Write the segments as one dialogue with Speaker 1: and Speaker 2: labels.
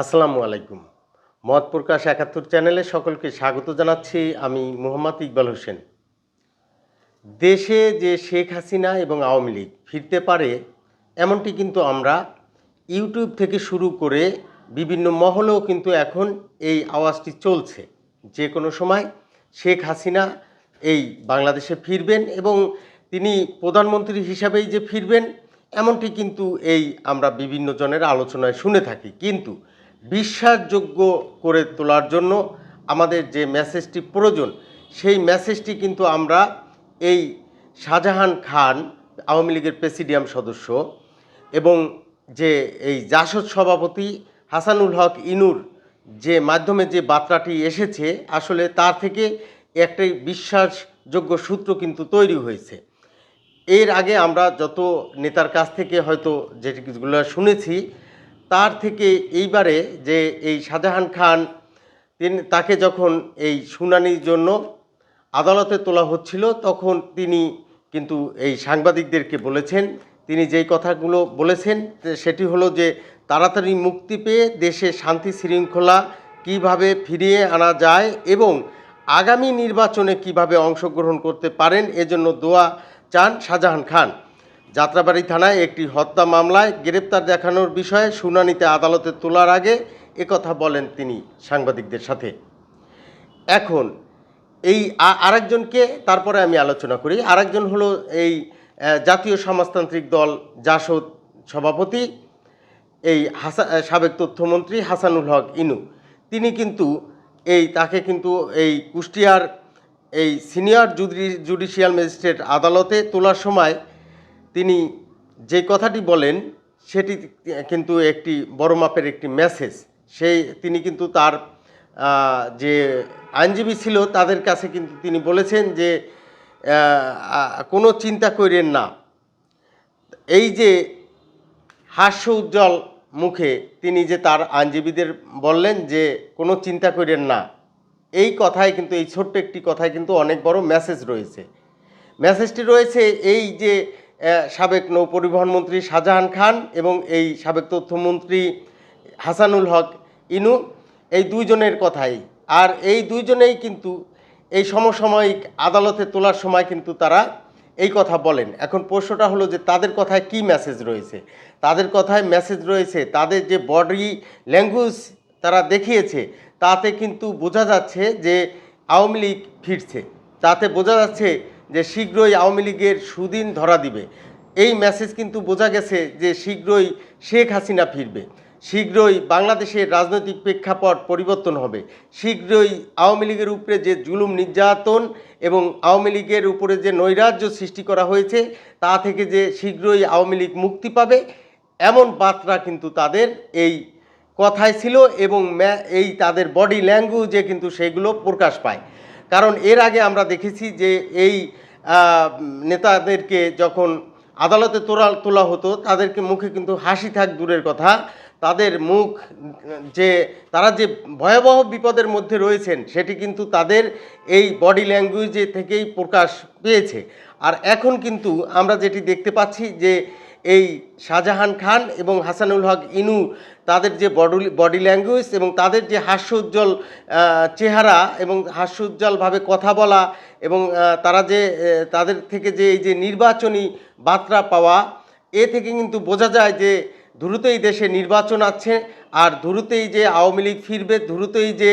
Speaker 1: আসসালামু আলাইকুম। মত প্রকাশ একাত্তর চ্যানেলে সকলকে স্বাগত জানাচ্ছি আমি মোহাম্মদ ইকবাল হোসেন। দেশে যে শেখ হাসিনা এবং আওয়ামী লীগ ফিরতে পারে, এমনটি কিন্তু আমরা ইউটিউব থেকে শুরু করে বিভিন্ন মহলেও কিন্তু এখন এই আওয়াজটি চলছে। যে কোনো সময় শেখ হাসিনা এই বাংলাদেশে ফিরবেন এবং তিনি প্রধানমন্ত্রী হিসাবেই যে ফিরবেন, এমনটি কিন্তু এই আমরা বিভিন্ন জনের আলোচনায় শুনে থাকি। কিন্তু বিশ্বাসযোগ্য করে তোলার জন্য আমাদের যে মেসেজটি প্রয়োজন, সেই মেসেজটি কিন্তু আমরা এই শাহজাহান খান, আওয়ামী লীগের প্রেসিডিয়াম সদস্য এবং যে এই জাসদ সভাপতি হাসানুল হক ইনুর যে মাধ্যমে যে বার্তাটি এসেছে, আসলে তার থেকে একটাই বিশ্বাসযোগ্য সূত্র কিন্তু তৈরি হয়েছে। এর আগে আমরা যত নেতার কাছ থেকে হয়তো যেগুলো শুনেছি তার থেকে এইবারে যে এই শাহজাহান খান, তিনি তাকে যখন এই শুনানির জন্য আদালতে তোলা হচ্ছিল, তখন তিনি কিন্তু এই সাংবাদিকদেরকে বলেছেন, তিনি যেই কথাগুলো বলেছেন সেটি হলো যে তাড়াতাড়ি মুক্তি পেয়ে দেশে শান্তি শৃঙ্খলা কীভাবে ফিরিয়ে আনা যায় এবং আগামী নির্বাচনে কীভাবে অংশগ্রহণ করতে পারেন, এজন্য দোয়া চান শাহজাহান খান। যাত্রাবাড়ি থানায় একটি হত্যা মামলায় গ্রেপ্তার দেখানোর বিষয়ে শুনানিতে আদালতে তোলার আগে একথা বলেন তিনি সাংবাদিকদের সাথে। এখন এই আরেকজনকে তারপরে আমি আলোচনা করি। আরেকজন হলো এই জাতীয় সমাজতান্ত্রিক দল জাসদ সভাপতি, এই হাসা সাবেক তথ্যমন্ত্রী হাসানুল হক ইনু। তিনি কিন্তু এই, তাকে কিন্তু এই কুষ্টিয়ার এই সিনিয়র জুডি- জুডিশিয়াল ম্যাজিস্ট্রেট আদালতে তোলার সময় তিনি যে কথাটি বলেন, সেটি কিন্তু একটি বড় মাপের একটি মেসেজ সেই, তিনি কিন্তু তার যে আইনজীবী ছিল, তাদের কাছে কিন্তু তিনি বলেছেন যে কোনো চিন্তা করেন না। এই যে হাস্য উজ্জ্বল মুখে তিনি যে তার আইনজীবীদের বললেন যে, কোনো চিন্তা করেন না, এই কথায় কিন্তু, এই ছোট্ট একটি কথায় কিন্তু অনেক বড় মেসেজ রয়েছে। মেসেজটি রয়েছে এই যে সাবেক নৌ পরিবহন মন্ত্রী শাহজাহান খান এবং এই সাবেক তথ্যমন্ত্রী হাসানুল হক ইনু, এই দুইজনের কথাই। আর এই দুইজনেই কিন্তু এই সমসাময়িক আদালতে তোলার সময় কিন্তু তারা এই কথা বলেন। এখন প্রশ্নটা হলো যে তাদের কথায় কি মেসেজ রয়েছে? তাদের কথায় মেসেজ রয়েছে, তাদের যে বডি ল্যাঙ্গুয়েজ তারা দেখিয়েছে, তাতে কিন্তু বোঝা যাচ্ছে যে আওয়ামী লীগ ফিরছে। তাতে বোঝা যাচ্ছে যে শীঘ্রই আওয়ামী লীগের সুদিন ধরা দিবে। এই মেসেজ কিন্তু বোঝা গেছে যে শীঘ্রই শেখ হাসিনা ফিরবে। শীঘ্রই বাংলাদেশের রাজনৈতিক প্রেক্ষাপট পরিবর্তন হবে। শীঘ্রই আওয়ামী লীগের উপরে যে জুলুম নির্যাতন এবং আওয়ামী লীগের উপরে যে নৈরাজ্য সৃষ্টি করা হয়েছে, তা থেকে যে শীঘ্রই আওয়ামী লীগ মুক্তি পাবে, এমন বার্তা কিন্তু তাদের এই কথায় ছিল এবং এই তাদের বডি ল্যাঙ্গুয়েজে কিন্তু সেগুলো প্রকাশ পায়। কারণ এর আগে আমরা দেখেছি যে এই নেতাদেরকে যখন আদালতে তোলা তোলা হতো, তাদেরকে মুখে কিন্তু হাসি থাক দূরের কথা। তাদের মুখ, যে, তারা যে ভয়াবহ বিপদের মধ্যে রয়েছেন, সেটি কিন্তু তাদের এই বডি ল্যাঙ্গুয়েজে থেকেই প্রকাশ পেয়েছে। আর এখন কিন্তু আমরা যেটি দেখতে পাচ্ছি যে এই শাহজাহান খান এবং হাসানুল হক ইনু তাদের যে বডি বডি ল্যাঙ্গুয়েজ এবং তাদের যে হাস্যোজ্জ্বল চেহারা এবং হাস্যোজ্জ্বলভাবে কথা বলা এবং তারা যে তাদের থেকে যে এই যে নির্বাচনী বার্তা পাওয়া, এ থেকে কিন্তু বোঝা যায় যে দ্রুতই দেশে নির্বাচন আছে আর দ্রুতই যে আওয়ামী লীগ ফিরবে, দ্রুতই যে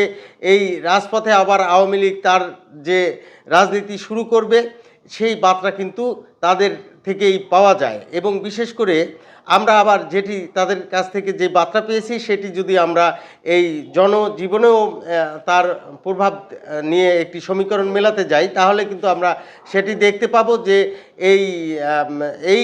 Speaker 1: এই রাজপথে আবার আওয়ামী লীগ তার যে রাজনীতি শুরু করবে। সেই বার্তা কিন্তু তাদের থেকেই পাওয়া যায় এবং বিশেষ করে আমরা আবার যেটি তাদের কাছ থেকে যে বার্তা পেয়েছি, সেটি যদি আমরা এই জনজীবনেও তার প্রভাব নিয়ে একটি সমীকরণ মেলাতে যাই, তাহলে কিন্তু আমরা সেটি দেখতে পাবো যে এই এই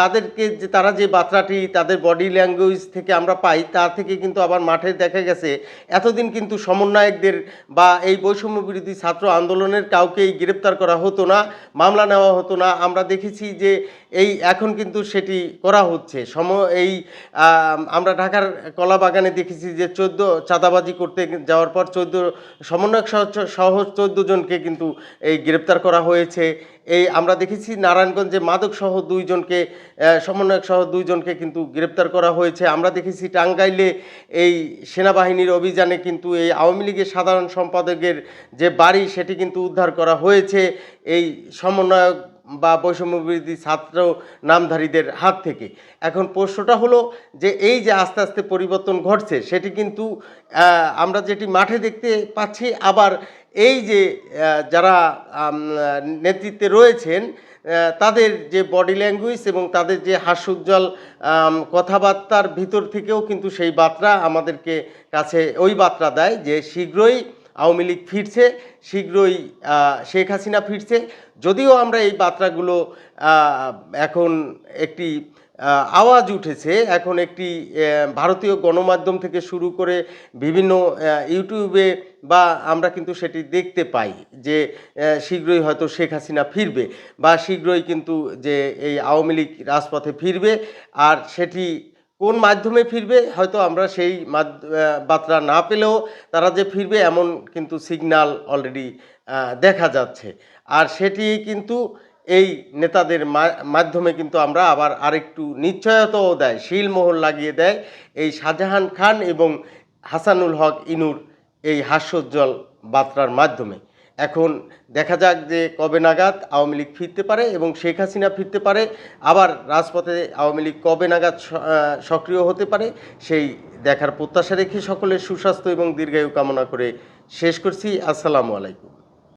Speaker 1: তাদেরকে যে, তারা যে বার্তাটি তাদের বডি ল্যাঙ্গুয়েজ থেকে আমরা পাই তার থেকে কিন্তু আবার মাঠে দেখা গেছে, এতদিন কিন্তু সমন্বয়কদের বা এই বৈষম্য বিরোধী ছাত্র আন্দোলনের কাউকেই গ্রেপ্তার করা হতো না, মামলা নেওয়া হতো না। আমরা দেখেছি যে এই, এখন কিন্তু সেটি করা হচ্ছে। সম এই আমরা ঢাকার কলা বাগানে দেখেছি যে চোদ্দ চাঁদাবাজি করতে যাওয়ার পর চোদ্দ সমন্বয়ক সহ চোদ্দ জনকে কিন্তু এই গ্রেপ্তার করা হয়েছে। এই আমরা দেখেছি নারায়ণগঞ্জে মাদক সহ দুইজনকে সমন্বয়ক সহ দুইজনকে কিন্তু গ্রেপ্তার করা হয়েছে। আমরা দেখেছি টাঙ্গাইলে এই সেনাবাহিনীর অভিযানে কিন্তু এই আওয়ামী লীগের সাধারণ সম্পাদকের যে বাড়ি সেটি কিন্তু উদ্ধার করা হয়েছে। এই সমন্বয়ক বা বৈষম্যবিরোধী ছাত্র নামধারীদের হাত থেকে। এখন প্রশ্নটা হলো যে এই যে আস্তে আস্তে পরিবর্তন ঘটছে, সেটি কিন্তু আমরা যেটি মাঠে দেখতে পাচ্ছি, আবার এই যে যারা নেতৃত্বে রয়েছেন তাদের যে বডি ল্যাঙ্গুয়েজ এবং তাদের যে হাস্যোজ্জ্বল কথাবার্তার ভিতর থেকেও কিন্তু সেই বার্তা আমাদেরকে কাছে, ওই বার্তা দেয় যে শীঘ্রই আওয়ামী লীগ ফিরছে, শীঘ্রই শেখ হাসিনা ফিরছে। যদিও আমরা এই বার্তাগুলো এখন একটি আওয়াজ উঠেছে, এখন একটি ভারতীয় গণমাধ্যম থেকে শুরু করে বিভিন্ন ইউটিউবে বা আমরা কিন্তু সেটি দেখতে পাই যে শীঘ্রই হয়তো শেখ হাসিনা ফিরবে বা শীঘ্রই কিন্তু যে এই আওয়ামী লীগ রাজপথে ফিরবে। আর সেটি কোন মাধ্যমে ফিরবে, হয়তো আমরা সেই বার্তা না পেলেও তারা যে ফিরবে এমন কিন্তু সিগন্যাল অলরেডি দেখা যাচ্ছে। আর সেটি কিন্তু এই নেতাদের মাধ্যমে কিন্তু আমরা আবার আরেকটু নিশ্চয়তাও দেয়, শিলমোহর লাগিয়ে দেয় এই শাহজাহান খান এবং হাসানুল হক ইনুর এই হাস্যোজ্জ্বল বার্তার মাধ্যমে। এখন দেখা যাক যে কবে নাগাদ আওয়ামী লীগ ফিরতে পারে এবং শেখ হাসিনা ফিরতে পারে। আবার রাজপথে আওয়ামী লীগ কবে নাগাদ সক্রিয় হতে পারে সেই দেখার প্রত্যাশা রেখে সকলের সুস্বাস্থ্য এবং দীর্ঘায়ু কামনা করে শেষ করছি। আসসালামু আলাইকুম।